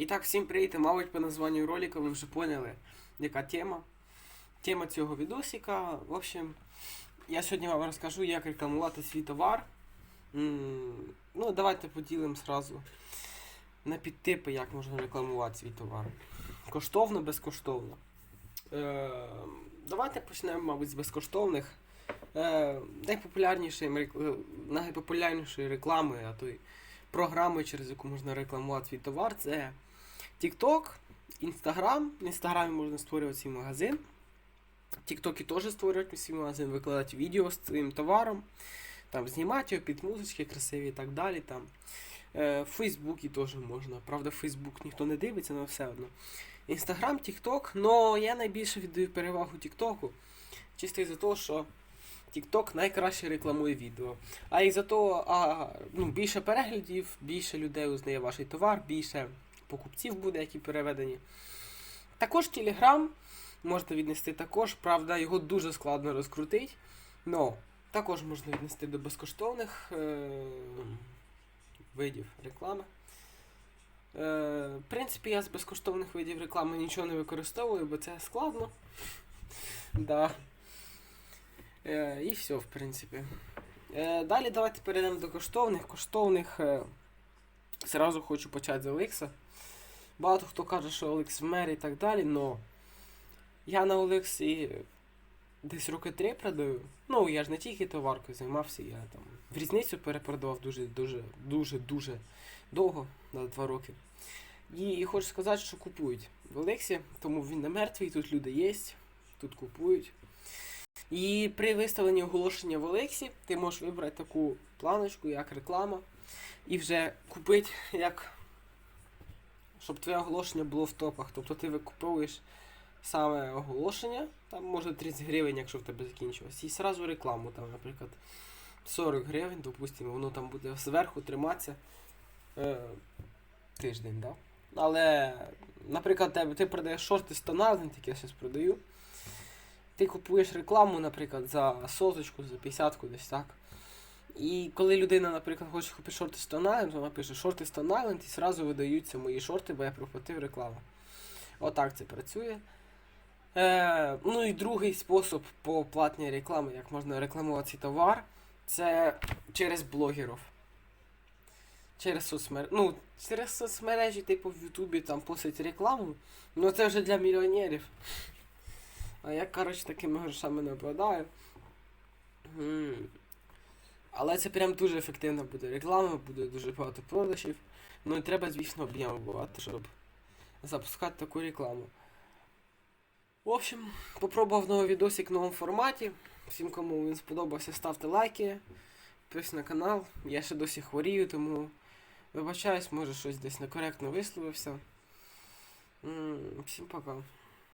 І так, всім привіт, мабуть, по названню ролика ви вже поняли, яка тема. Тема цього відосика. В общем, я сьогодні вам розкажу, як рекламувати свій товар. Ну, давайте поділимо зразу на підтипи, як можна рекламувати свій товар. Коштовно, безкоштовно. Е, давайте почнемо, мабуть, з безкоштовних. Е, найпопулярнішої, рек- найпопулярнішої реклами, а то й програми, через яку можна рекламувати свій товар, це TikTok, Instagram. В Інстаграмі можна створювати свій магазин. Тіктоки теж створюють свій магазин, викладати відео з своїм товаром, там знімати його під музички красиві і так далі. Там. Е, в Фейсбуці теж можна. Правда, Фейсбук ніхто не дивиться, але все одно. Інстаграм, Тікток, но я найбільше віддаю перевагу Тіктоку. Чисто із-за того, що TikTok найкраще рекламує відео. А із-за того, а, ну, більше переглядів, більше людей узнає ваш товар, більше покупців буде, які переведені. Також Telegram можна віднести також, правда, його дуже складно розкрутити. Но також можна віднести до безкоштовних е- видів реклами. Е, в принципі, я з безкоштовних видів реклами нічого не використовую, бо це складно. Да. Е, і все, в принципі. Е, далі давайте перейдемо до коштовних. Коштовних е, зразу хочу почати з Олекса. Багато хто каже, що Олекс вмер і так далі, но я на Олексі десь роки три продаю. Ну, я ж не тільки товаркою займався, я там в різницю перепродавав дуже, дуже, дуже, дуже довго, на два роки. І, і хочу сказати, що купують в Олексі, тому він не мертвий, тут люди є, тут купують. І при виставленні оголошення в Олексі ти можеш вибрати таку планочку, як реклама, і вже купити, як щоб твоє оголошення було в топах. Тобто ти викуповуєш саме оголошення, там може 30 гривень, якщо в тебе закінчилось, і сразу рекламу, там, наприклад, 40 гривень, допустимо, воно там буде зверху триматися е, тиждень, да? Але, наприклад, тебе, ти продаєш шорти з тоналент, які я зараз продаю. Ти купуєш рекламу, наприклад, за соточку, за 50 десь так. І коли людина, наприклад, хоче купити шорти Stone Island, вона пише шорти Stone Island і зразу видаються мої шорти, бо я проплатив рекламу. Отак це працює. Е, ну і другий спосіб по платній рекламі, як можна рекламувати товар, це через блогерів. Через соцмер... Ну, через соцмережі, типу в Ютубі там постять рекламу. Ну це вже для мільйонерів. А я, коротше, такими грошами не обладаю. Але це прям дуже ефективна буде реклама, буде дуже багато продажів. Ну і треба, звісно, об'єм бувати, щоб запускати таку рекламу. В общем, попробував новий відосик в новому форматі. Всім, кому він сподобався, ставте лайки, підписуйтесь на канал. Я ще досі хворію, тому вибачаюсь, може щось десь некоректно висловився. Всім пока.